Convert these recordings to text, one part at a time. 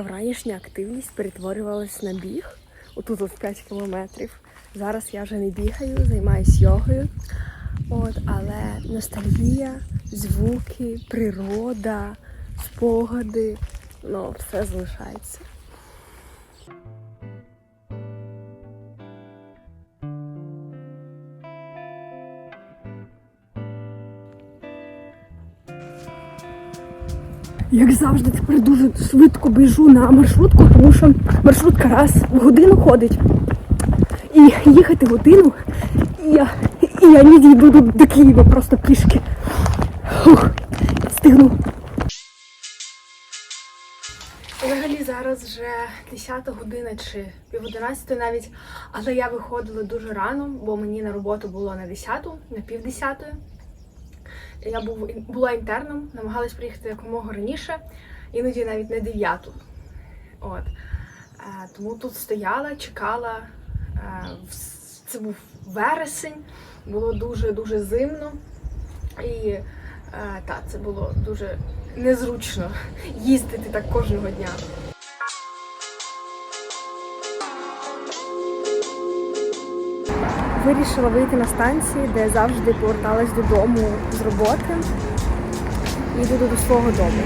Моя вранішня активність перетворювалась на біг. Отут от 5 кілометрів. Зараз я вже не бігаю, займаюся йогою. От, але ностальгія, звуки, природа, спогади, ну, все залишається. Як завжди, тепер дуже швидко біжу на маршрутку, тому що маршрутка раз в годину ходить. І їхати годину, і я, і я не дійду до, до Києва просто пішки. Фух, встигну. Взагалі зараз вже 10 година чи пів 11 навіть, але я виходила дуже рано, бо мені на роботу було на 10, на пів 10. Я був, була інтерном, намагалась приїхати якомога раніше, іноді навіть на 9. От. Е, тому тут стояла, чекала. Е, це був вересень, було дуже-дуже зимно. І е, та, це було дуже незручно їздити так кожного дня. Вирішила вийти на станції, де завжди поверталась додому з роботи. І йду до свого дому.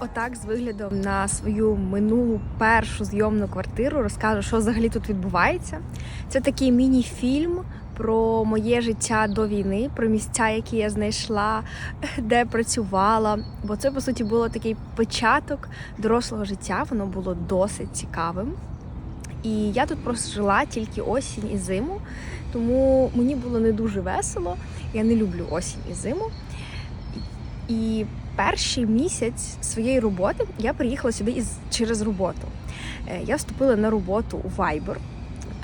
Отак з виглядом на свою минулу першу зйомну квартиру розкажу, що взагалі тут відбувається. Це такий міні-фільм про моє життя до війни, про місця, які я знайшла, де працювала. Бо це по суті було такий початок дорослого життя. Воно було досить цікавим. І я тут просто жила тільки осінь і зиму, тому мені було не дуже весело. Я не люблю осінь і зиму. І перший місяць своєї роботи я приїхала сюди із через роботу. Е, Я вступила на роботу у Viber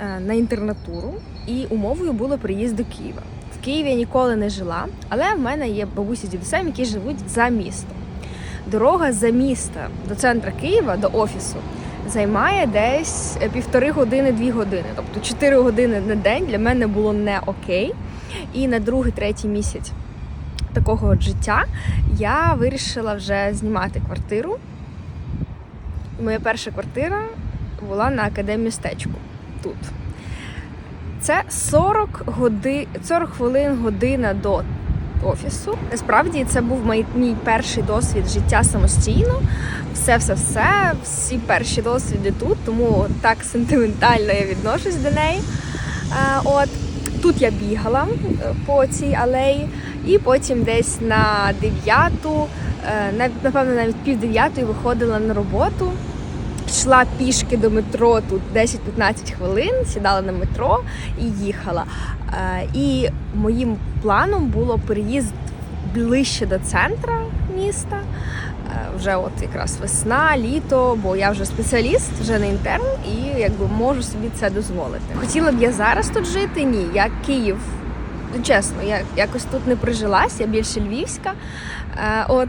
е, на інтернатуру, і умовою було приїзд до Києва. В Києві я ніколи не жила, але в мене є бабусі з дідусем, які живуть за містом. Дорога за міста до центра Києва, до офісу, займає десь е, півтори години-дві години. Тобто 4 години на день для мене було не окей. І на другий, третій місяць такого от життя я вирішила вже знімати квартиру. Моя перша квартира була на академмістечку тут. Це 40 годин, 40 хвилин година до офісу. Насправді це був мій, мій перший досвід життя самостійно. Все, все, все, всі перші досвіди тут, тому так сентиментально я відношусь до неї. Е, От тут я бігала е, по цій алеї, і потім десь на дев'яту, е, напевно, навіть пів дев'ятої виходила на роботу. Йшла пішки до метро тут 10-15 хвилин, сідала на метро і їхала. Е, І моїм планом було переїзд ближче до центра міста. Е, Вже от якраз весна, літо, бо я вже спеціаліст, вже не інтерн, і якби можу собі це дозволити. Хотіла б я зараз тут жити? Ні, я Київ. Ну, чесно, я якось тут не прижилась, я більше львівська. Е, От,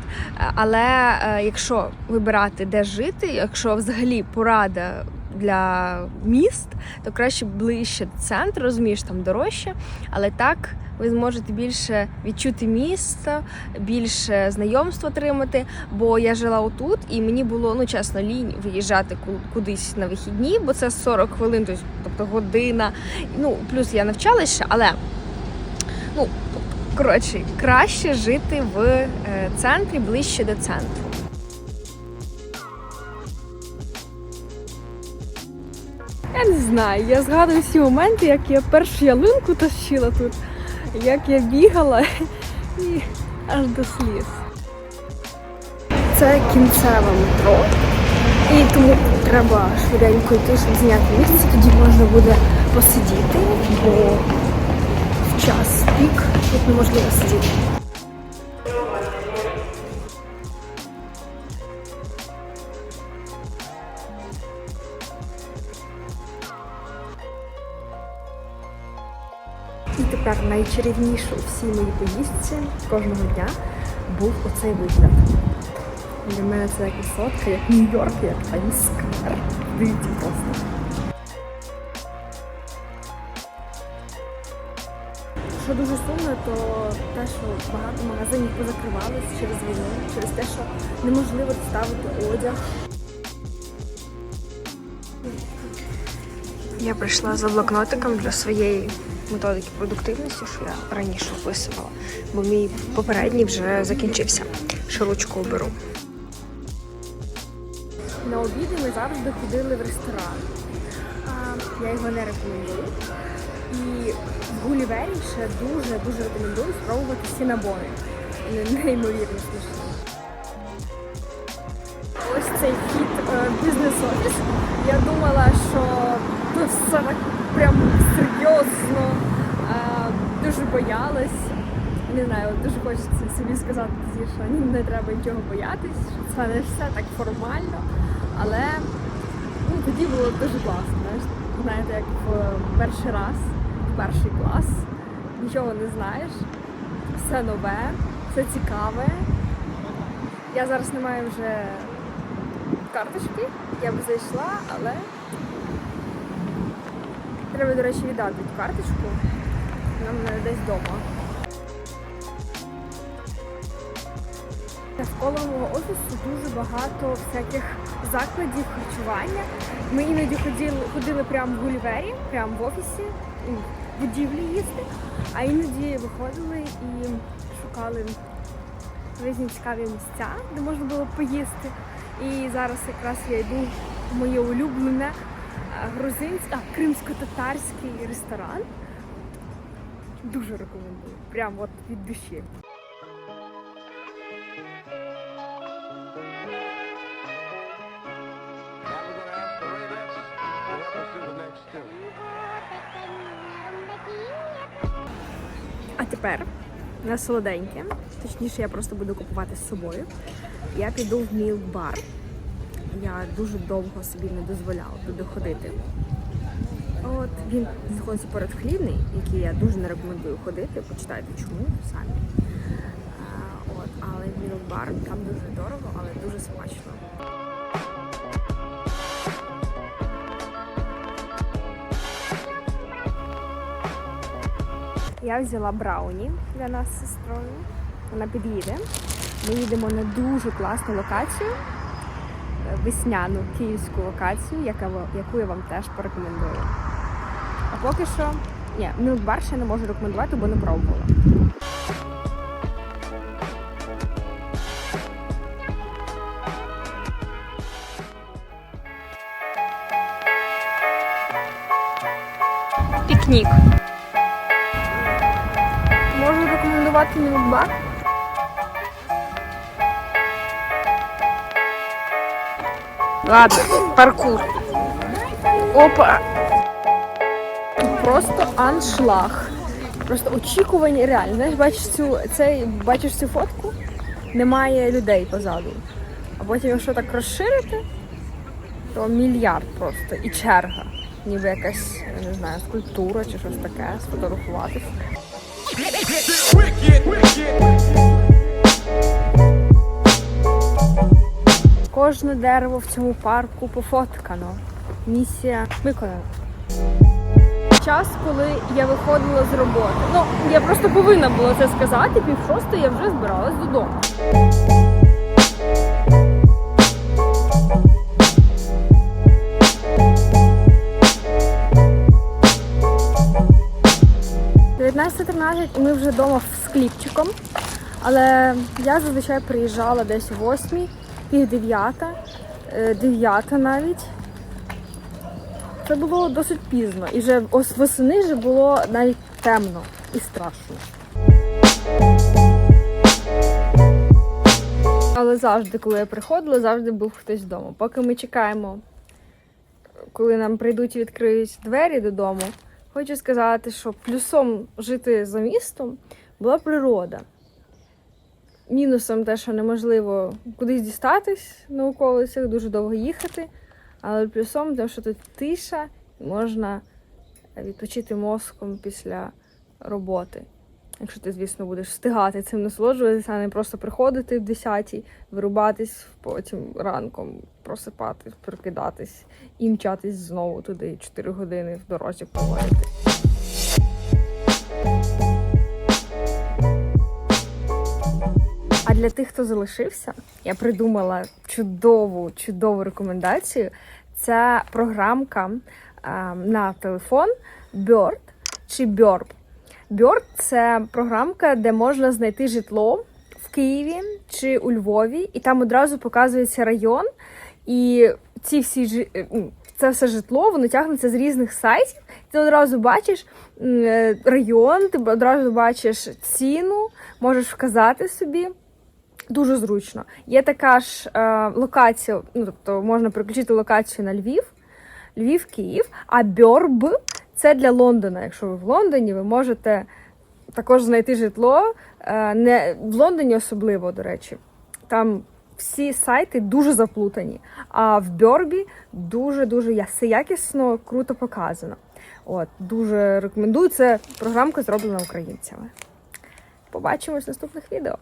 але е, якщо вибирати, де жити, якщо взагалі порада для міст, то краще ближче до центру, розумієш, там дорожче, але так ви зможете більше відчути місто, більше знайомств отримати. Бо я жила отут, і мені було ну чесно лінь виїжджати ку- кудись на вихідні, бо це 40 хвилин, тобто- година. Ну плюс я навчалася але коротше, краще жити в е, центрі, ближче до центру. Я не знаю, я згадую всі моменти, як я першу ялинку тащила тут, як я бігала і аж до сліз. Це кінцеве метро, і тому треба швиденько йти, щоб зняти місце, тоді можна буде посидіти, бо в час пік тут неможливо сидіти. І тепер найчарівніше у всій моїй поїздці кожного дня був оцей вигляд. Для мене це як висотка, як Нью-Йорк, як Таймс-сквер. Дивіться просто. Що дуже сумно, то те, що багато магазинів позакривались через війну, через те, що неможливо доставити одяг. Я прийшла за блокнотиком для своєї методики продуктивності, що я раніше описувала, бо мій попередній вже закінчився. Ще ручку беру. На обіди ми завжди ходили в ресторан. Я його не рекомендую. І в Гулівері ще дуже-дуже рекомендую спробувати сінабони. Неймовірно смішні. Ось цей хід е, бізнес-офіс. Я думала, що тут все так прям серйозно, е, дуже боялась. Не знаю, дуже хочеться собі сказати, що не треба нічого боятись, що це не все так формально. Але ну, тоді було дуже класно. Знаєте, як в перший раз, в перший клас, нічого не знаєш, все нове, все цікаве. Я зараз не маю вже карточки, я б зайшла, але треба, до речі, віддати карточку. В мене десь вдома. Навколо мого офісу дуже багато всяких закладів харчування. Ми іноді ходили, ходили прямо в Гулівері, прямо в офісі, у будівлі їсти, а іноді виходили і шукали різні цікаві місця, де можна було поїсти. І зараз якраз я йду в моє улюблене е, грузинське, а, кримсько-татарський ресторан. Дуже рекомендую. Прям от від душі. Тепер на солоденьке, точніше, я просто буду купувати з собою. Я піду в мілк-бар. Я дуже довго собі не дозволяла туди ходити. От він знаходиться поряд хлібний, який я дуже не рекомендую ходити. Почитайте чому самі. А, от, але мілк-бар там дуже дорого, але дуже смачно. Я взяла брауні для нас з сестрою. Вона під'їде. Ми їдемо на дуже класну локацію, е, весняну київську локацію, яку я вам теж порекомендую. А поки що, ні, мілкбар ще не можу рекомендувати, бо не пробувала. Рекомендувати мілкбар. Ладно, паркур. Опа. Просто аншлаг. Просто очікування реально. Знаєш, бачиш цю, цей, бачиш цю фотку? Немає людей позаду. А потім, якщо так розширити, то мільярд просто і черга. Ніби якась, не знаю, скульптура чи щось таке, сфотографуватися. Кожне дерево в цьому парку пофоткано. Місія виконана. Час, коли я виходила з роботи. Ну, я просто повинна була це сказати. Пів шостої я вже збиралась додому. «19.13» і ми вже вдома з хлібчиком. Але я зазвичай приїжджала десь о 8, пів дев'ята, е, дев'ята навіть. Це було досить пізно. І вже ось восени вже було навіть темно і страшно. Але завжди, коли я приходила, завжди був хтось вдома. Поки ми чекаємо, коли нам прийдуть і відкриють двері додому, хочу сказати, що плюсом жити за містом була природа. Мінусом те, що неможливо кудись дістатись на околицях, дуже довго їхати. Але плюсом те, що тут тиша, можна відпочити мозком після роботи. Якщо ти, звісно, будеш встигати цим насолоджуватися, а не просто приходити в 10-й, вирубатись, потім ранком просипати, прокидатись і мчатись знову туди 4 години в дорозі поводити. А для тих, хто залишився, я придумала чудову, чудову рекомендацію. Це програмка е, на телефон Bird чи Burp. Bird – це програмка, де можна знайти житло в Києві чи у Львові, і там одразу показується район. І ці всі е, це все житло, воно тягнеться з різних сайтів. Ти одразу бачиш е, район, ти одразу бачиш ціну, можеш вказати собі. Дуже зручно. Є така ж е, локація, ну тобто можна переключити локацію на Львів, Львів, Київ, а Бьорб це для Лондона. Якщо ви в Лондоні, ви можете також знайти житло. Е, не в Лондоні особливо, до речі. Там всі сайти дуже заплутані. А в Бьорбі дуже дуже все якісно, круто показано. От дуже рекомендую. Це програмка зроблена українцями. Побачимось в наступних відео.